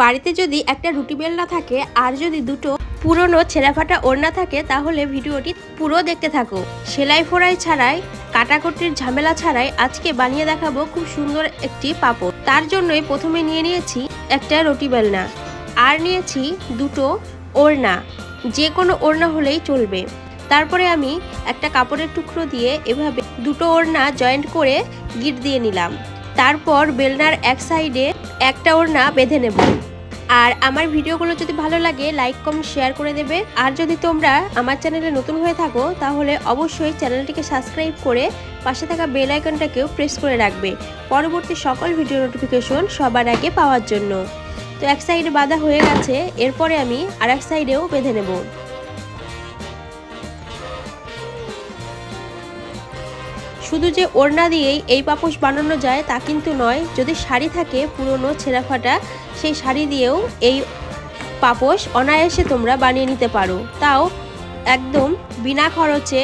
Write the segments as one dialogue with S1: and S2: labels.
S1: বাড়িতে যদি একটা রুটি বেলনা থাকে আর যদি দুটো পুরনো ছেঁড়াফাটা ওড়না থাকে, তাহলে ভিডিওটি পুরো দেখতে থাকো। সেলাই ফোড়াই ছাড়াই, কাটাকুটির ঝামেলা ছাড়াই আজকে বানিয়ে দেখাবো খুব সুন্দর একটি পাপড়। তার জন্যই প্রথমে নিয়ে নিয়েছি একটা রুটি বেলনা আর নিয়েছি দুটো ওড়না। যে কোনো ওড়না হলেই চলবে। তারপরে আমি একটা কাপড়ের টুকরো দিয়ে এভাবে দুটো ওড়না জয়েন্ট করে গিট দিয়ে নিলাম। তারপর বেলনার এক সাইডে একটা ওড়না বেঁধে নেব। আর আমার ভিডিওগুলো যদি ভালো লাগে লাইক কমেন্ট শেয়ার করে দেবে। আর যদি তোমরা আমার চ্যানেলে নতুন হয়ে থাকো, তাহলে অবশ্যই চ্যানেলটিকে সাবস্ক্রাইব করে পাশে থাকা বেল আইকনটাকেও প্রেস করে রাখবে। পরবর্তী সকল ভিডিও নোটিফিকেশন সবার আগে পাওয়ার জন্য। তো এক সাইডে বাঁধা হয়ে গেছে, এরপরে আমি আর এক সাইডেও বেঁধে নেব। শুধু যে ওড়না দিয়েই এই পাপোশ বানানো যায় তা কিন্তু নয়, যদি শাড়ি থাকে পুরনো ছেঁড়া ফাটা সেই শাড়ি দিয়েও এই পাপোশ অনায়াসে তোমরা বানিয়ে নিতে পারো। তাও একদম বিনা খরচে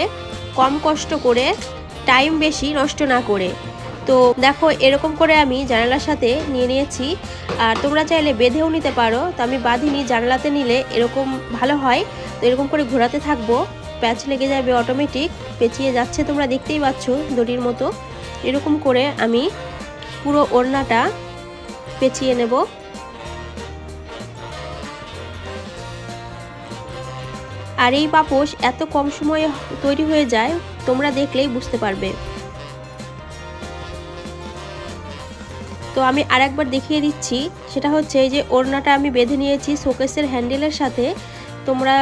S1: কম কষ্ট করে, টাইম বেশি নষ্ট না করে। তো দেখো, এরকম করে আমি জানালার সাথে নিয়ে নিয়েছি। আর তোমরা চাইলে বেঁধেও নিতে পারো, তো আমি বাঁধিনি, জানালাতে নিলে এরকম ভালো হয়। তো এরকম করে ঘোরাতে থাকব। প্যাচ লেগে যাবে অটোমেটিক পেঁচিয়ে যাচ্ছে তোমরা দেখতেই পাচ্ছ দড়ির মতো। এরকম করে আমি পুরো ওড়নাটা পেঁচিয়ে নেব। আর এই পাপোশ এত কম সময়ে তৈরি হয়ে যায়, তোমরা দেখলেই বুঝতে পারবে। তো আমি আরেকবার দেখিয়ে দিচ্ছি, সেটা হচ্ছে এই যে ওড়নাটা আমি বেঁধে নিয়েছি শোকেসের হ্যান্ডেলের সাথে। তোমরা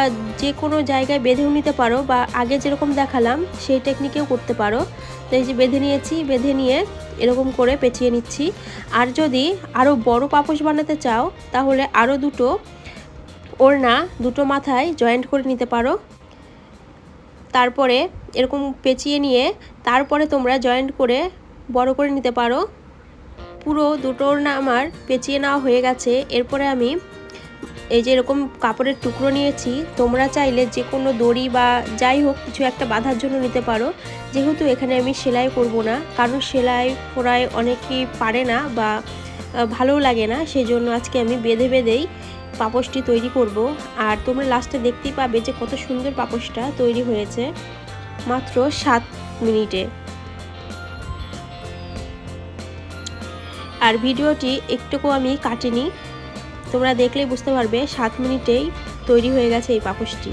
S1: যে কোনো জায়গায় বেঁধেও নিতে পারো বা আগে যেরকম দেখালাম, সেই টেকনিকেও করতে পারো। তো এই যে বেঁধে নিয়েছি, বেঁধে নিয়ে এরকম করে পেঁচিয়ে নিচ্ছি। আর যদি আরও বড় পাপোশ বানাতে চাও, তাহলে আরও দুটো ওড়না দুটো মাথায় জয়েন্ট করে নিতে পারো। তারপরে এরকম পেঁচিয়ে নিয়ে তারপরে তোমরা জয়েন্ট করে বড় করে নিতে পারো। পুরো দুটো ওড়না আমার পেঁচিয়ে নেওয়া হয়ে গেছে। এরপরে আমি এই যে এরকম কাপড়ের টুকরো নিয়েছি, তোমরা চাইলে যে কোনো দড়ি বা যাই হোক কিছু একটা বাঁধার জন্য নিতে পারো। যেহেতু এখানে আমি সেলাই করব না, কারণ সেলাই করায় অনেকেই পারে না বা ভালোও লাগে না সেই জন্য আজকে আমি বেঁধে বেঁধেই পাপোশটি তৈরি করব। আর তোমরা লাস্টে দেখতেই পাবে যে কত সুন্দর পাপোশটা তৈরি হয়েছে, মাত্র সাত মিনিটে। আর ভিডিওটি একটুকু আমি কাটিনি তোমরা দেখলেই বুঝতে পারবে সাত মিনিটেই তৈরি হয়ে গেছে এই পাপোশটি।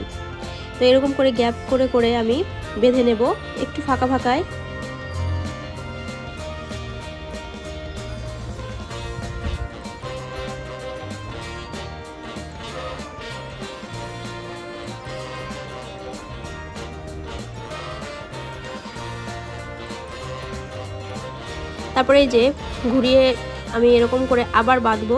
S1: তো এরকম করে গ্যাপ করে করে আমি বেঁধে নেব একটু ফাঁকা ফাঁকায়। তারপরে এই যে ঘুরিয়ে আমি এরকম করে আবার বাঁধবো।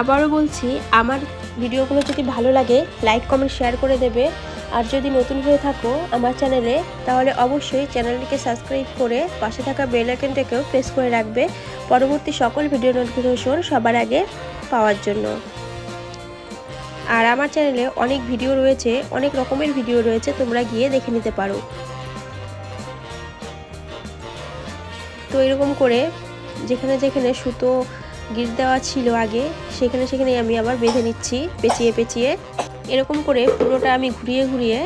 S1: আবারও বলছি, আমার ভিডিওগুলো যদি ভালো লাগে লাইক কমেন্ট শেয়ার করে দেবে। আর যদি নতুন হয়ে থাকো আমার চ্যানেলে, তাহলে অবশ্যই চ্যানেলটিকে সাবস্ক্রাইব করে পাশে থাকা বেল আইকনটাকেও প্রেস করে রাখবে। পরবর্তী সকল ভিডিও নোটিফিকেশন সবার আগে পাওয়ার জন্য। আর আমার চ্যানেলে অনেক ভিডিও রয়েছে, অনেক রকমের ভিডিও রয়েছে, তোমরা গিয়ে দেখে নিতে পারো। তো এরকম করে যেখানে যেখানে সুতো গিট দেওয়া ছিল আগে, সেখানে সেখানে আমি আবার বেঁধে নিচ্ছি, পেঁচিয়ে পেঁচিয়ে। এরকম করে পুরোটা আমি ঘুরিয়ে ঘুরিয়ে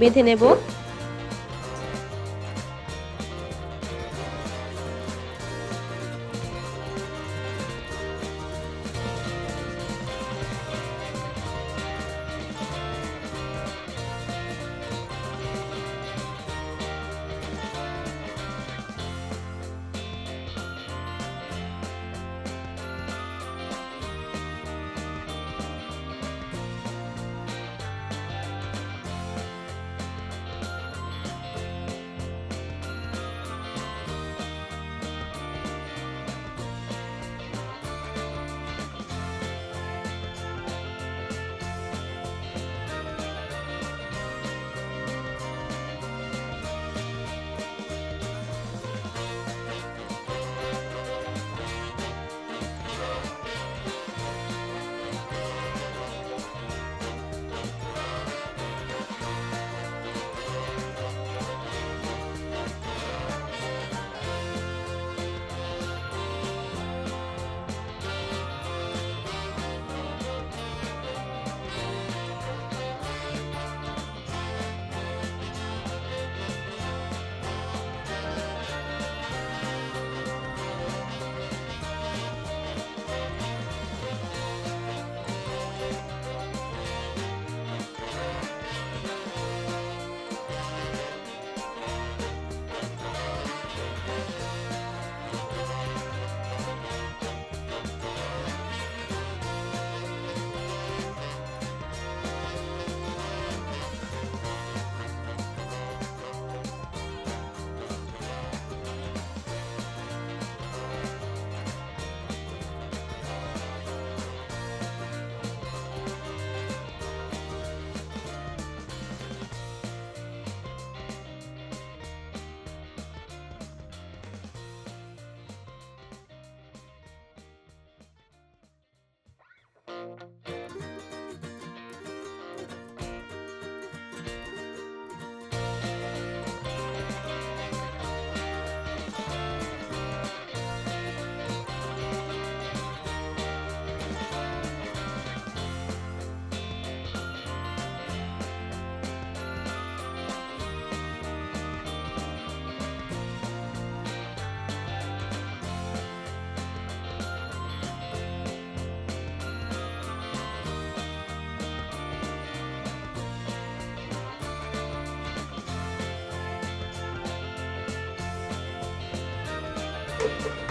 S1: বেঁধে নেব।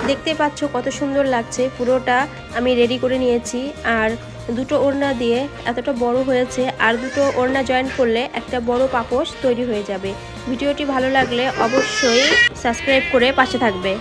S1: দেখতে পাচ্ছ কত সুন্দর লাগছে। পুরোটা আমি রেডি করে নিয়েছি। আর দুটো ওড়না দিয়ে এতটা বড় হয়েছে, আর দুটো ওড়না জয়েন করলে একটা বড় পাপোশ তৈরি হয়ে যাবে। ভিডিওটি ভালো লাগলে অবশ্যই সাবস্ক্রাইব করে পাশে থাকবে।